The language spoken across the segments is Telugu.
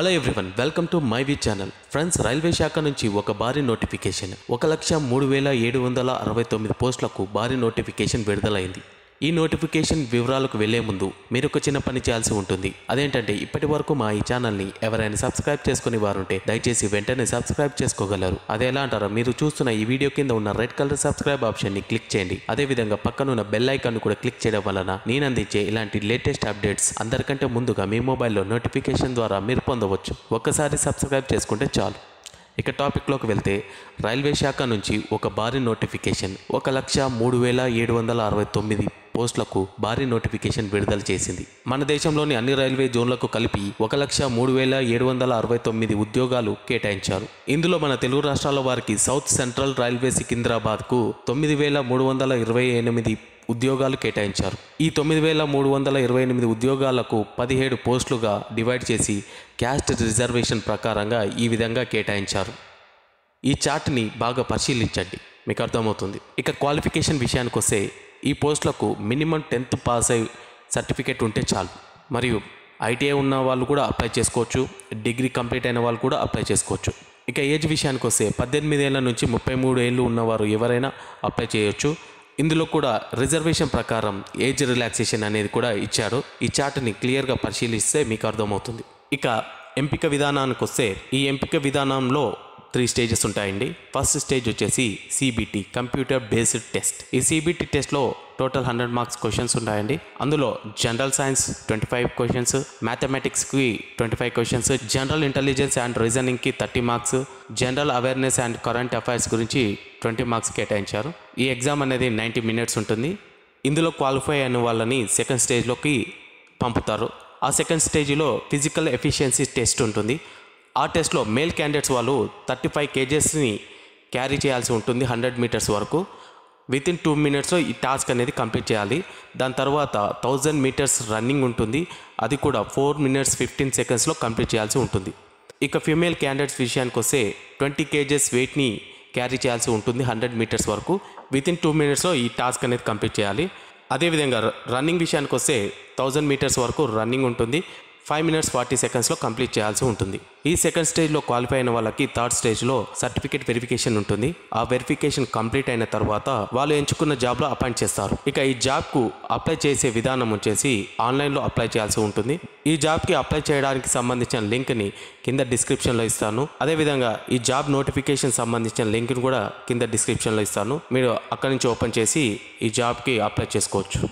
Hello everyone welcome to my V channel friends railway శాఖ నుంచి ఒక భారీ నోటిఫికేషన్ ఒక లక్ష మూడు వేల ఏడు వందల అరవై తొమ్మిది పోస్టులకు భారీ నోటిఫికేషన్ విడుదలైంది. ఈ నోటిఫికేషన్ వివరాలకు వెళ్ళే ముందు మీరు ఒక చిన్న పని చేయాల్సి ఉంటుంది. అదేంటంటే ఇప్పటి వరకు మా ఈ ఛానల్ని ఎవరైనా సబ్స్క్రైబ్ చేసుకుని వారుంటే దయచేసి వెంటనే సబ్స్క్రైబ్ చేసుకోగలరు. అదే ఎలా అంటారా మీరు చూస్తున్న ఈ వీడియో కింద ఉన్న రెడ్ కలర్ సబ్స్క్రైబ్ ఆప్షన్ని క్లిక్ చేయండి. అదేవిధంగా పక్కనున్న బెల్ ఐకాన్ కూడా క్లిక్ చేయడం వలన నేను అందించే ఇలాంటి లేటెస్ట్ అప్డేట్స్ అందరికంటే ముందుగా మీ మొబైల్లో నోటిఫికేషన్ ద్వారా మీరు పొందవచ్చు. ఒక్కసారి సబ్స్క్రైబ్ చేసుకుంటే చాలు. ఇక టాపిక్లోకి వెళ్తే రైల్వే శాఖ నుంచి ఒక భారీ నోటిఫికేషన్. ఒక లక్ష మూడు వేల ఏడు వందల అరవై తొమ్మిది పోస్టులకు భారీ నోటిఫికేషన్ విడుదల చేసింది. మన దేశంలోని అన్ని రైల్వే జోన్లకు కలిపి ఒక లక్ష మూడు వేల ఏడు వందల అరవై తొమ్మిది ఉద్యోగాలు కేటాయించారు. ఇందులో మన తెలుగు రాష్ట్రాల వారికి సౌత్ సెంట్రల్ రైల్వే సికింద్రాబాద్కు తొమ్మిది వేల మూడు వందల ఇరవై ఎనిమిది ఉద్యోగాలు కేటాయించారు. ఈ తొమ్మిది వేల మూడు వందల ఇరవై ఎనిమిది ఉద్యోగాలకు పదిహేడు పోస్టులుగా డివైడ్ చేసి క్యాస్ట్ రిజర్వేషన్ ప్రకారంగా ఈ విధంగా కేటాయించారు. ఈ చార్ట్ని బాగా పరిశీలించండి. మీకు అర్థమవుతుంది. ఇక క్వాలిఫికేషన్ విషయానికి వస్తే ఈ పోస్టులకు మినిమం టెన్త్ పాస్ అయి సర్టిఫికేట్ ఉంటే చాలు. మరియు ఐటీఐ ఉన్న వాళ్ళు కూడా అప్లై చేసుకోవచ్చు. డిగ్రీ కంప్లీట్ అయిన వాళ్ళు కూడా అప్లై చేసుకోవచ్చు. ఇక ఏజ్ విషయానికి వస్తే పద్దెనిమిది ఏళ్ళ నుంచి ముప్పై మూడు ఏళ్ళు ఉన్నవారు ఎవరైనా అప్లై చేయొచ్చు. ఇందులో కూడా రిజర్వేషన్ ప్రకారం ఏజ్ రిలాక్సేషన్ అనేది కూడా ఇచ్చారు. ఈ చార్ట్ని క్లియర్గా పరిశీలిస్తే మీకు అర్థమవుతుంది. ఇక ఎంపిక విధానానికి వస్తే ఈ ఎంపిక విధానంలో త్రీ స్టేజెస్ ఉంటాయండి. ఫస్ట్ స్టేజ్ వచ్చేసి సిబిటి కంప్యూటర్ బేస్డ్ టెస్ట్. ఈ సిబిటి టెస్ట్లో టోటల్ హండ్రెడ్ మార్క్స్ క్వశ్చన్స్ ఉంటాయండి. అందులో general science twenty five questions మ్యాథమెటిక్స్కి twenty five questions general intelligence and రీజనింగ్కి thirty marks general awareness and current affairs గురించి ట్వంటీ మార్క్స్ కేటాయించారు. ఈ ఎగ్జామ్ అనేది నైంటీ మినిట్స్ ఉంటుంది. ఇందులో క్వాలిఫై అయిన వాళ్ళని సెకండ్ స్టేజ్లోకి పంపుతారు. ఆ సెకండ్ స్టేజ్లో ఫిజికల్ ఎఫిషియన్సీ టెస్ట్ ఉంటుంది. ఆ టెస్ట్లో మేల్ క్యాండిడేట్స్ వాళ్ళు థర్టీ ఫైవ్ కేజెస్ని క్యారీ చేయాల్సి ఉంటుంది హండ్రెడ్ మీటర్స్ వరకు. విత్ ఇన్ టూ మినిట్స్లో ఈ టాస్క్ అనేది కంప్లీట్ చేయాలి. దాని తర్వాత థౌజండ్ మీటర్స్ రన్నింగ్ ఉంటుంది. అది కూడా ఫోర్ మినిట్స్ ఫిఫ్టీన్ సెకండ్స్లో కంప్లీట్ చేయాల్సి ఉంటుంది. ఇక ఫీమేల్ క్యాండిడేట్స్ విషయానికి వస్తే ట్వంటీ కేజెస్ వెయిట్ని క్యారీ చేయాల్సి ఉంటుంది హండ్రెడ్ మీటర్స్ వరకు. విత్ ఇన్ టూ మినిట్స్లో ఈ టాస్క్ అనేది కంప్లీట్ చేయాలి. అదేవిధంగా రన్నింగ్ విషయానికి వస్తే థౌజండ్ మీటర్స్ వరకు రన్నింగ్ ఉంటుంది. ఫైవ్ మినిట్స్ ఫార్టీ సెకండ్స్లో కంప్లీట్ చేయాల్సి ఉంటుంది. ఈ సెకండ్ స్టేజ్లో క్వాలిఫై అయిన వాళ్ళకి థర్డ్ స్టేజ్లో సర్టిఫికేట్ వెరిఫికేషన్ ఉంటుంది. ఆ వెరిఫికేషన్ కంప్లీట్ అయిన తర్వాత వాళ్ళు ఎంచుకున్న జాబ్లో అపాయింట్ చేస్తారు. ఇక ఈ జాబ్కు అప్లై చేసే విధానం వచ్చేసి ఆన్లైన్లో అప్లై చేయాల్సి ఉంటుంది. ఈ జాబ్కి అప్లై చేయడానికి సంబంధించిన లింక్ని కింద డిస్క్రిప్షన్లో ఇస్తాను. అదేవిధంగా ఈ జాబ్ నోటిఫికేషన్ సంబంధించిన లింక్ని కూడా కింద డిస్క్రిప్షన్లో ఇస్తాను. మీరు అక్కడి నుంచి ఓపెన్ చేసి ఈ జాబ్కి అప్లై చేసుకోవచ్చు.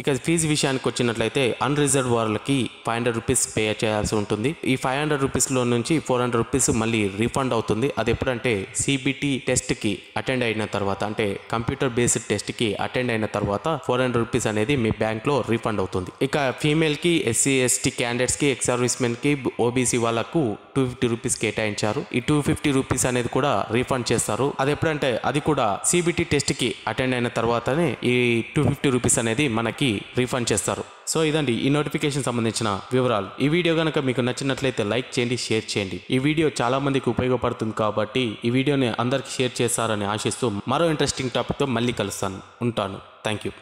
ఇక ఫీజు విషయానికి వచ్చినట్లయితే అన్రిజర్వ్ వాళ్ళకి ఫైవ్ హండ్రెడ్ రూపీస్ పే చేయాల్సి ఉంటుంది. ఈ ఫైవ్ హండ్రెడ్ రూపీస్లో నుంచి ఫోర్ హండ్రెడ్ రూపీస్ మళ్ళీ రీఫండ్ అవుతుంది. అది ఎప్పుడంటే సిబిటి టెస్ట్కి అటెండ్ అయిన తర్వాత అంటే కంప్యూటర్ బేస్డ్ టెస్ట్కి అటెండ్ అయిన తర్వాత ఫోర్ హండ్రెడ్ రూపీస్ అనేది మీ బ్యాంక్లో రీఫండ్ అవుతుంది. ఇక ఫీమేల్కి ఎస్సీ ఎస్టీ క్యాండిడేట్స్కి ఎక్స్ సర్వీస్ మెన్కి ఓబీసీ వాళ్ళకు టూ ఫిఫ్టీ రూపీస్ కేటాయించారు. ఈ టూ ఫిఫ్టీ రూపీస్ అనేది కూడా రీఫండ్ చేస్తారు. అది ఎప్పుడంటే అది కూడా సిబిటి టెస్ట్కి అటెండ్ అయిన తర్వాతనే ఈ టూ ఫిఫ్టీ రూపీస్ అనేది మనకి రీఫండ్ చేస్తారు. సో ఇదండి ఈ నోటిఫికేషన్ సంబంధించిన వివరాలు. ఈ వీడియో కనుక మీకు నచ్చినట్లయితే లైక్ చేయండి షేర్ చేయండి. ఈ వీడియో చాలా మందికి ఉపయోగపడుతుంది కాబట్టి ఈ వీడియోని అందరికి షేర్ చేస్తారని ఆశిస్తూ మరో ఇంట్రెస్టింగ్ టాపిక్తో మళ్ళీ కలుస్తాను. ఉంటాను. Thank you